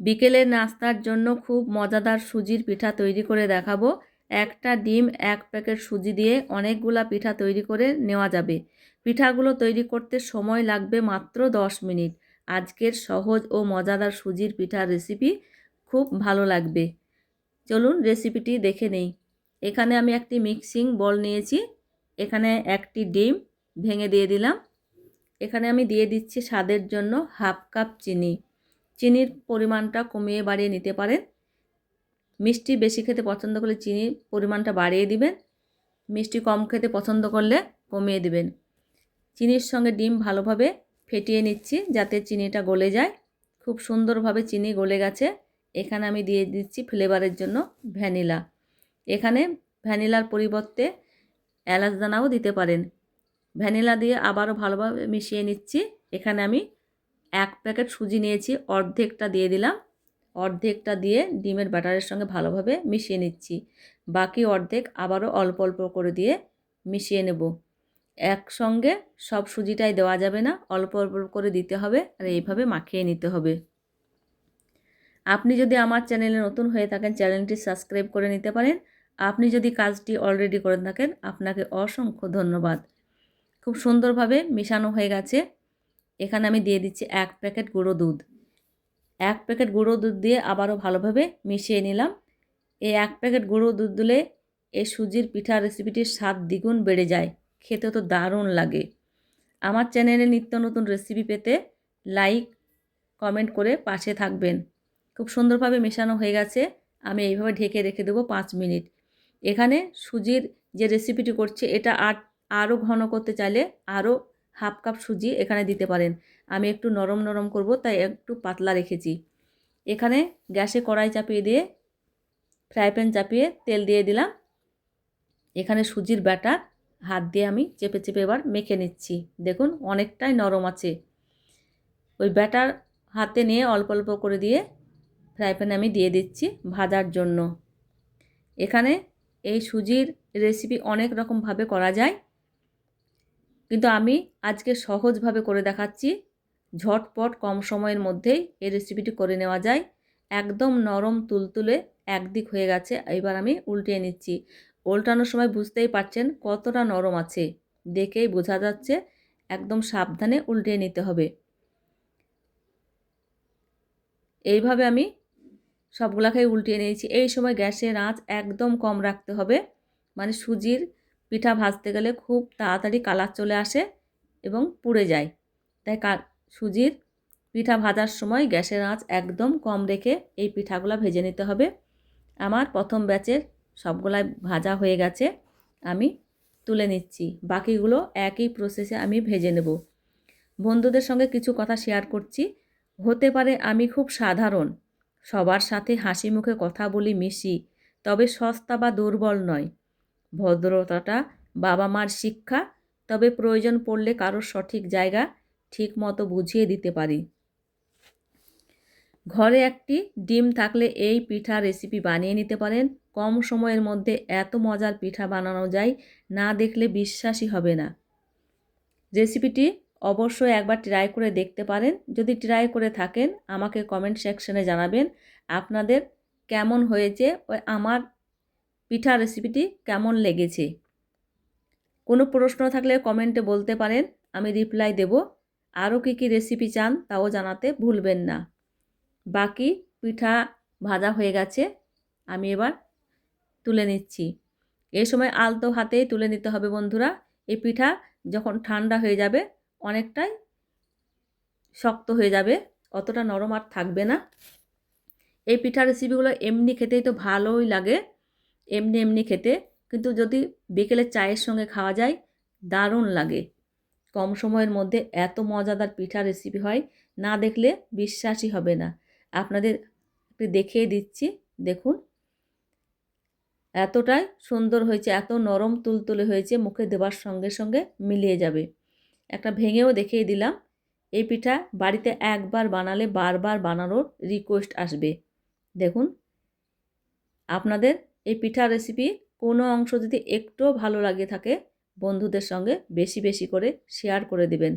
বিকেলের নাস্তার জন্য খুব মজাদার সুজির পিঠা তৈরি করে দেখাবো। একটা ডিম, এক প্যাকেট সুজি দিয়ে অনেকগুলা পিঠা তৈরি করে নেওয়া যাবে। পিঠাগুলো তৈরি করতে সময় লাগবে মাত্র দশ মিনিট। আজকের সহজ ও মজাদার সুজির পিঠার রেসিপি খুব ভালো লাগবে। চলুন রেসিপিটি দেখে নেই। এখানে আমি একটি মিক্সিং বল নিয়েছি। এখানে একটি ডিম ভেঙে দিয়ে দিলাম। এখানে আমি দিয়ে দিচ্ছি স্বাদের জন্য হাফ কাপ চিনি। চিনির পরিমাণটা কমিয়ে বাড়িয়ে নিতে পারেন। মিষ্টি বেশি খেতে পছন্দ করলে চিনির পরিমাণটা বাড়িয়ে দিবেন। মিষ্টি কম খেতে পছন্দ করলে কমিয়ে দিবেন। চিনির সঙ্গে ডিম ভালোভাবে ফেটিয়ে নিচ্ছি যাতে চিনিটা গলে যায়। খুব সুন্দরভাবে চিনি গলে গেছে। এখানে আমি দিয়ে দিচ্ছি ফ্লেভারের জন্য ভ্যানিলা। এখানে ভ্যানিলার পরিবর্তে এলাচ দানাও দিতে পারেন। ভ্যানিলা দিয়ে আবারও ভালোভাবে মিশিয়ে নিচ্ছি। এখানে আমি এক প্যাকেট সুজি নিয়েছি, অর্ধেকটা দিয়ে দিলাম। অর্ধেকটা দিয়ে ডিমের ব্যাটারের সঙ্গে ভালোভাবে মিশিয়ে নিচ্ছি। বাকি অর্ধেক আবারও অল্প অল্প করে দিয়ে মিশিয়ে নেব। একসঙ্গে সব সুজিটাই দেওয়া যাবে না, অল্প অল্প করে দিতে হবে আর এইভাবে মাখিয়ে নিতে হবে। আপনি যদি আমার চ্যানেলে নতুন হয়ে থাকেন, চ্যানেলটি সাবস্ক্রাইব করে নিতে পারেন। আপনি যদি কাজটি অলরেডি করে থাকেন, আপনাকে অসংখ্য ধন্যবাদ। খুব সুন্দরভাবে মেশানো হয়ে গেছে। এখানে আমি দিয়ে দিচ্ছি এক প্যাকেট গুঁড়ো দুধ। এক প্যাকেট গুঁড়ো দুধ দিয়ে আবারও ভালোভাবে মিশিয়ে নিলাম। এই এক প্যাকেট গুঁড়ো দুধ দিলে এই সুজির পিঠা রেসিপিটির স্বাদ দ্বিগুণ বেড়ে যায়। খেতে তো দারুণ লাগে। আমার চ্যানেলে নিত্য নতুন রেসিপি পেতে লাইক, কমেন্ট করে পাশে থাকবেন। খুব সুন্দরভাবে মেশানো হয়ে গেছে। আমি এইভাবে ঢেকে রেখে দেবো পাঁচ মিনিট। এখানে সুজির যে রেসিপিটি করছে, এটা আর, আরও ঘন করতে চাইলে আরও হাফ কাপ সুজি এখানে দিতে পারেন। আমি একটু নরম নরম করব, তাই একটু পাতলা রেখেছি। এখানে গ্যাসে কড়াই চাপিয়ে দিয়ে, ফ্রাই প্যান চাপিয়ে তেল দিয়ে দিলাম। এখানে সুজির ব্যাটার হাত দিয়ে আমি চেপে চেপে এবার মেখে নিচ্ছি। দেখুন, অনেকটাই নরম আছে। ওই ব্যাটার হাতে নিয়ে অল্প অল্প করে দিয়ে ফ্রাই প্যানে আমি দিয়ে দিচ্ছি ভাজার জন্য। এখানে এই সুজির রেসিপি অনেক রকমভাবে করা যায়। কিন্তু আমি আজকে সহজভাবে করে দেখাচ্ছি। ঝটপট কম সময়ের মধ্যেই এই রেসিপিটি করে নেওয়া যায়। একদম নরম তুলতুলে একদিক হয়ে গেছে। এবার আমি উল্টিয়ে নিচ্ছি। উল্টানোর সময় বুঝতেই পারছেন কতটা নরম আছে। দেখেই বোঝা যাচ্ছে একদম সাবধানে উল্টিয়ে নিতে হবে। এইভাবে আমি সবগুলাকেই উল্টিয়ে নিয়েছি। এই সময় গ্যাসের আঁচ একদম কম রাখতে হবে। মানে সুজির পিঠা ভাজতে গেলে খুব তাড়াতাড়ি কালার চলে আসে এবং পুড়ে যায়। তাই সুজির পিঠা ভাজার সময় গ্যাসের আঁচ একদম কম রেখে এই পিঠাগুলো ভেজে নিতে হবে। আমার প্রথম ব্যাচের সবগুলাই ভাজা হয়ে গেছে, আমি তুলে নিচ্ছি। বাকিগুলো একই প্রসেসে আমি ভেজে নেব। বন্ধুদের সঙ্গে কিছু কথা শেয়ার করছি। হতে পারে আমি খুব সাধারণ, সবার সাথে হাসি মুখে কথা বলি মিশি, তবে সস্তা বা দুর্বল নয়। ভদ্রতাটা বাবা মার শিক্ষা, তবে প্রয়োজন পড়লে কারোর সঠিক জায়গা ঠিক মতো বুঝিয়ে দিতে পারি। ঘরে একটি ডিম থাকলে এই পিঠা রেসিপি বানিয়ে নিতে পারেন। কম সময়ের মধ্যে এত মজার পিঠা বানানো যায়, না দেখলে বিশ্বাসই হবে না। রেসিপিটি অবশ্যই একবার ট্রাই করে দেখতে পারেন। যদি ট্রাই করে থাকেন, আমাকে কমেন্ট সেকশনে জানাবেন। আপনাদের কেমন হয়েছে? আমার পিঠা রেসিপিটি কেমন লেগেছে? কোনো প্রশ্ন থাকলে কমেন্টে বলতে পারেন, আমি রিপ্লাই দেব। আরও কী কী রেসিপি চান তাও জানাতে ভুলবেন না। বাকি পিঠা ভাজা হয়ে গেছে, আমি এবার তুলে নিচ্ছি। এই সময় আলতো হাতেই তুলে নিতে হবে বন্ধুরা। এই পিঠা যখন ঠান্ডা হয়ে যাবে, অনেকটাই শক্ত হয়ে যাবে, অতটা নরম আর থাকবে না। এই পিঠা রেসিপিগুলো এমনি খেতেই তো ভালোই লাগে। এমনি এমনি খেতে। কিন্তু যদি বিকেলে চায়ের সঙ্গে খাওয়া যায়, দারুণ লাগে। কম সময়ের মধ্যে এত মজাদার পিঠা রেসিপি হয়, না দেখলে বিশ্বাসই হবে না। আপনাদের দেখিয়ে দিচ্ছি, দেখুন। এতটাই সুন্দর হয়েছে, এত নরম তুলতুলে হয়েছে, মুখে দেওয়ার সঙ্গে সঙ্গে মিলিয়ে যাবে। একটা ভেঙেও দেখিয়ে দিলাম। এই পিঠা বাড়িতে একবার বানালে বারবার বানানোর রিকোয়েস্ট আসবে। দেখুন। আপনাদের এই পিঠা রেসিপি কোনো অংশ যদি একটুও ভালো লাগে থাকে, বন্ধুদের সঙ্গে বেশি বেশি করে শেয়ার করে দেবেন।